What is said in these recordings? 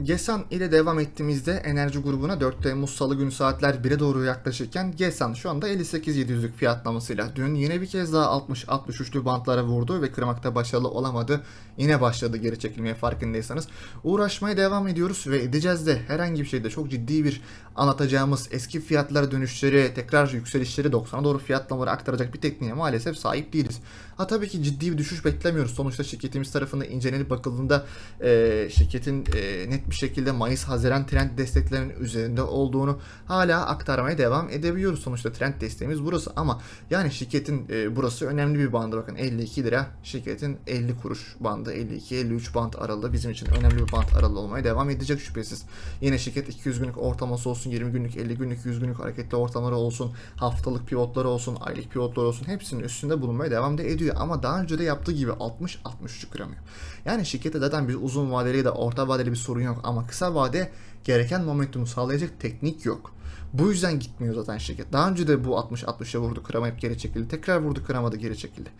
GESAN ile devam ettiğimizde enerji grubuna 4 Temmuz Salı günü saatler 1'e doğru yaklaşırken GESAN şu anda 58.700'lük fiyatlamasıyla dün yine bir kez daha 60-63'lü bantlara vurdu ve kırmakta başarılı olamadı. Yine başladı geri çekilmeye farkındaysanız. Uğraşmaya devam ediyoruz ve edeceğiz de herhangi bir şeyde çok ciddi bir anlatacağımız eski fiyatlar dönüşleri, tekrar yükselişleri 90'a doğru fiyatlamaları aktaracak bir tekniğe maalesef sahip değiliz. Ha tabii ki ciddi bir düşüş beklemiyoruz. Sonuçta şirketimiz tarafında incelenip bakıldığında e, şirketin e, net bir şekilde Mayıs-Haziran trend desteklerinin üzerinde olduğunu hala aktarmaya devam edebiliyoruz. Sonuçta trend desteğimiz burası ama yani şirketin e, burası önemli bir bandı. Bakın 52 lira şirketin 50 kuruş bandı. 52-53 band aralığı bizim için önemli bir band aralığı olmaya devam edecek şüphesiz. Yine şirket 200 günlük ortalaması olsun, 20 günlük, 50 günlük, 100 günlük hareketli ortamları olsun, haftalık pivotları olsun, aylık pivotları olsun hepsinin üstünde bulunmaya devam da ediyor. Ama daha önce de yaptığı gibi 60-63'ü kıramıyor. Yani şirkette zaten bir uzun vadeli ya da orta vadeli bir sorun yok ama kısa vade gereken momentumu sağlayacak teknik yok. Bu yüzden gitmiyor zaten şirket. Daha önce de bu 60-60'a vurdu kıramayıp geri çekildi. Tekrar vurdu kıramadı geri çekildi.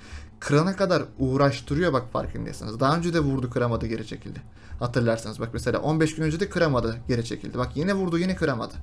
Kırana kadar uğraştırıyor bak farkındaysanız. Daha önce de vurdu kıramadı geri çekildi. Hatırlarsanız bak mesela 15 gün önce de kıramadı geri çekildi. Bak yine vurdu yine kıramadı.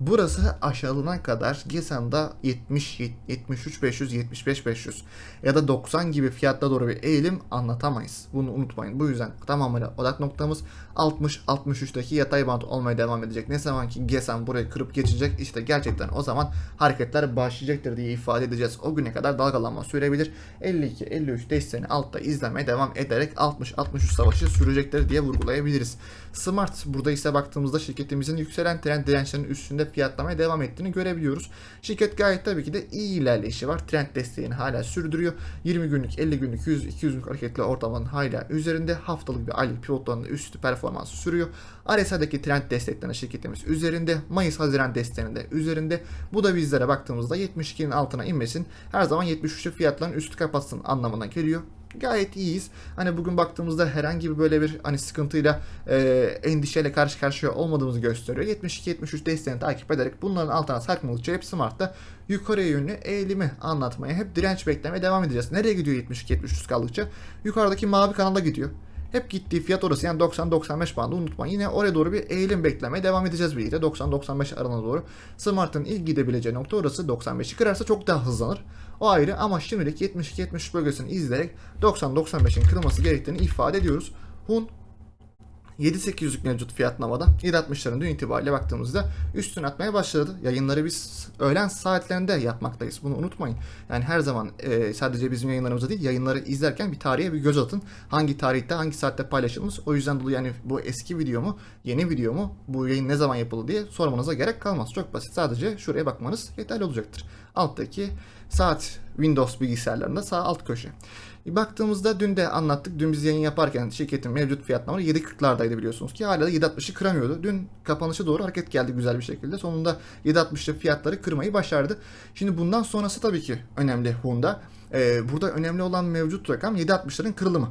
Burası aşağılana kadar GESAN'da 70, 73 500, 75 500 ya da 90 gibi fiyatla doğru bir eğilim anlatamayız. Bunu unutmayın. Bu yüzden tamamıyla odak noktamız 60-63'teki yatay bant olmaya devam edecek. Ne zaman ki GESAN burayı kırıp geçecek işte gerçekten o zaman hareketler başlayacaktır diye ifade edeceğiz. O güne kadar dalgalanma sürebilir. 52-53 desteğini altta izlemeye devam ederek 60-63 savaşı sürecektir diye vurgulayabiliriz. Smart burada ise baktığımızda şirketimizin yükselen trend dirençlerinin üstünde fiyatlamaya devam ettiğini görebiliyoruz. Şirket gayet tabii ki de iyi ilerleyişi var. Trend desteğini hala sürdürüyor. 20 günlük, 50 günlük, 100, 200 günlük hareketli ortalamanın hala üzerinde. Haftalık bir aylık pivotlarının üstü performansı sürüyor. RSI'deki trend desteklerine şirketimiz üzerinde. Mayıs-Haziran desteğinde üzerinde. Bu da bizlere baktığımızda 72'nin altına inmesin. Her zaman 73'lü fiyatların üstü kapatsın anlamına geliyor gayet iyiyiz. Hani bugün baktığımızda herhangi bir böyle bir hani sıkıntıyla e, endişeyle karşı karşıya olmadığımızı gösteriyor. 72-73 desteğini takip ederek bunların altına sarkmadıkça hep Smart'ta yukarıya yönlü eğilimi anlatmaya hep direnç beklemeye devam edeceğiz. Nereye gidiyor 72-73 kaldıkça? Yukarıdaki mavi kanala gidiyor. Hep gittiği fiyat orası yani 90-95 bandı unutmayın. Yine oraya doğru bir eğilim beklemeye devam edeceğiz birlikte. 90-95 aralığına doğru. Smart'ın ilk gidebileceği nokta orası 95'i kırarsa çok daha hızlanır. O ayrı ama şimdilik 72-73 bölgesini izleyerek 90-95'in kırılması gerektiğini ifade ediyoruz. Hun 7-800'lük mevcut fiyatlamada 7.60'ların dün itibariyle baktığımızda üstüne atmaya başladı. Yayınları biz öğlen saatlerinde yapmaktayız. Bunu unutmayın. Yani her zaman e, sadece bizim yayınlarımızda değil yayınları izlerken bir tarihe bir göz atın. Hangi tarihte hangi saatte paylaşılmış. O yüzden dolayı yani bu eski video mu yeni video mu bu yayın ne zaman yapıldı diye sormanıza gerek kalmaz. Çok basit. Sadece şuraya bakmanız yeterli olacaktır. Alttaki saat Windows bilgisayarlarında sağ alt köşe. Baktığımızda dün de anlattık. Dün biz yayın yaparken şirketin mevcut fiyatlamaları 7.40'lardaydı biliyorsunuz ki hala da 7.60'ı kıramıyordu. Dün kapanışa doğru hareket geldi güzel bir şekilde. Sonunda 7.60'lı fiyatları kırmayı başardı. Şimdi bundan sonrası tabii ki önemli Honda. Ee, burada önemli olan mevcut rakam 7.60'ların kırılımı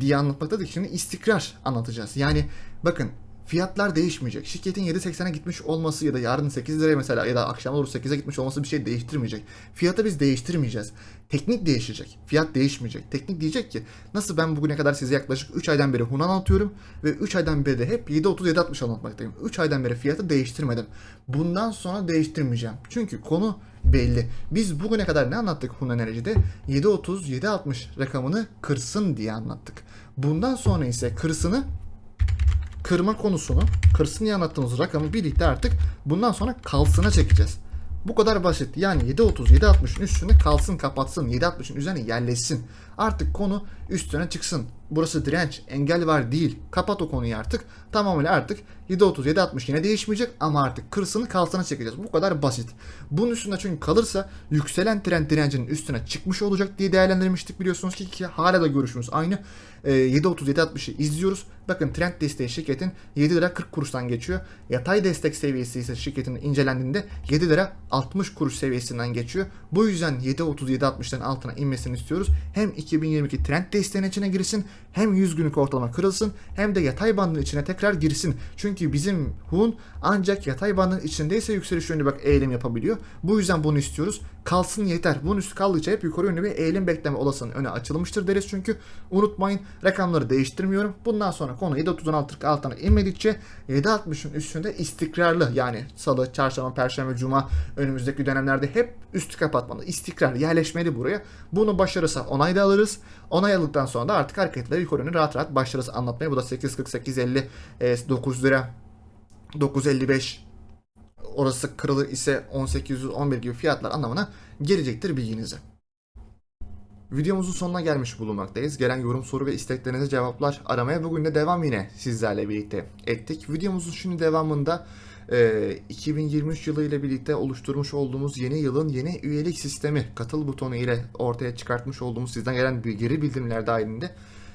diye anlatmaktadır. Şimdi istikrar anlatacağız. Yani bakın fiyatlar değişmeyecek. Şirketin 7.80'e gitmiş olması ya da yarın 8 liraya mesela ya da akşam olur 8'e gitmiş olması bir şey değiştirmeyecek. Fiyatı biz değiştirmeyeceğiz. Teknik değişecek. Fiyat değişmeyecek. Teknik diyecek ki nasıl ben bugüne kadar size yaklaşık 3 aydan beri Hunan anlatıyorum ve 3 aydan beri de hep 7.30 7.60 anlatmaktayım. 3 aydan beri fiyatı değiştirmedim. Bundan sonra değiştirmeyeceğim. Çünkü konu belli. Biz bugüne kadar ne anlattık Hun Enerji'de? 7.30 7.60 rakamını kırsın diye anlattık. Bundan sonra ise kırsını kırma konusunu, kırsın diye anlattığımız rakamı birlikte artık bundan sonra kalsına çekeceğiz. Bu kadar basit. Yani 7.30, 7.60'ın üstünde kalsın, kapatsın. 7.60'ın üzerine yerleşsin. Artık konu üstüne çıksın. Burası direnç, engel var değil. Kapat o konuyu artık. Tamamıyla artık 7.30, 7.60 yine değişmeyecek ama artık kırsını kalsana çekeceğiz. Bu kadar basit. Bunun üstünde çünkü kalırsa yükselen trend direncinin üstüne çıkmış olacak diye değerlendirmiştik biliyorsunuz ki, ki hala da görüşümüz aynı. Ee, 7.30, 7.60'ı izliyoruz. Bakın trend desteği şirketin 7 lira 40 kuruştan geçiyor. Yatay destek seviyesi ise şirketin incelendiğinde 7 lira 60 kuruş seviyesinden geçiyor. Bu yüzden 7.30, 7.60'ların altına inmesini istiyoruz. Hem 2022 trend desteğinin içine girsin hem 100 günlük ortalama kırılsın hem de yatay bandın içine tekrar girsin. Çünkü bizim HUN ancak yatay bandın içindeyse yükseliş yönlü bak eğilim yapabiliyor. Bu yüzden bunu istiyoruz. Kalsın yeter. Bunun üstü kaldıkça hep yukarı yönlü bir eğilim bekleme olasılığının öne açılmıştır deriz çünkü. Unutmayın rakamları değiştirmiyorum. Bundan sonra konu 7.36 altına inmedikçe 7.60'ın üstünde istikrarlı yani salı, çarşamba, perşembe, cuma önümüzdeki dönemlerde hep üstü kapatmalı. İstikrar yerleşmeli buraya. Bunu başarırsa onay da alırız. Onay aldıktan sonra da artık hareketleri yukarı yönlü rahat rahat başlarız anlatmaya. Bu da 8.48.50 e, 9 lira 9.55 orası kırılır ise 1811 gibi fiyatlar anlamına gelecektir bilginize. Videomuzun sonuna gelmiş bulunmaktayız. Gelen yorum, soru ve isteklerinize cevaplar aramaya bugün de devam yine sizlerle birlikte ettik. Videomuzun şimdi devamında e, 2023 yılı ile birlikte oluşturmuş olduğumuz yeni yılın yeni üyelik sistemi katıl butonu ile ortaya çıkartmış olduğumuz sizden gelen geri bildirimler dahilinde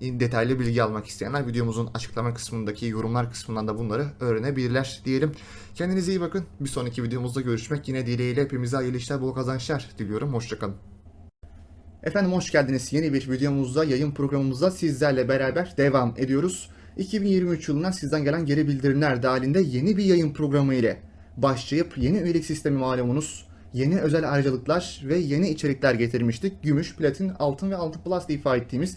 detaylı bilgi almak isteyenler videomuzun açıklama kısmındaki yorumlar kısmından da bunları öğrenebilirler diyelim. Kendinize iyi bakın. Bir sonraki videomuzda görüşmek yine dileğiyle hepimize hayırlı işler, bol kazançlar diliyorum. Hoşçakalın. Efendim hoş geldiniz. Yeni bir videomuzda, yayın programımızda sizlerle beraber devam ediyoruz. 2023 yılından sizden gelen geri bildirimler dahilinde yeni bir yayın programı ile başlayıp yeni üyelik sistemi malumunuz yeni özel ayrıcalıklar ve yeni içerikler getirmiştik. Gümüş, platin, altın ve altın plus diye ifade ettiğimiz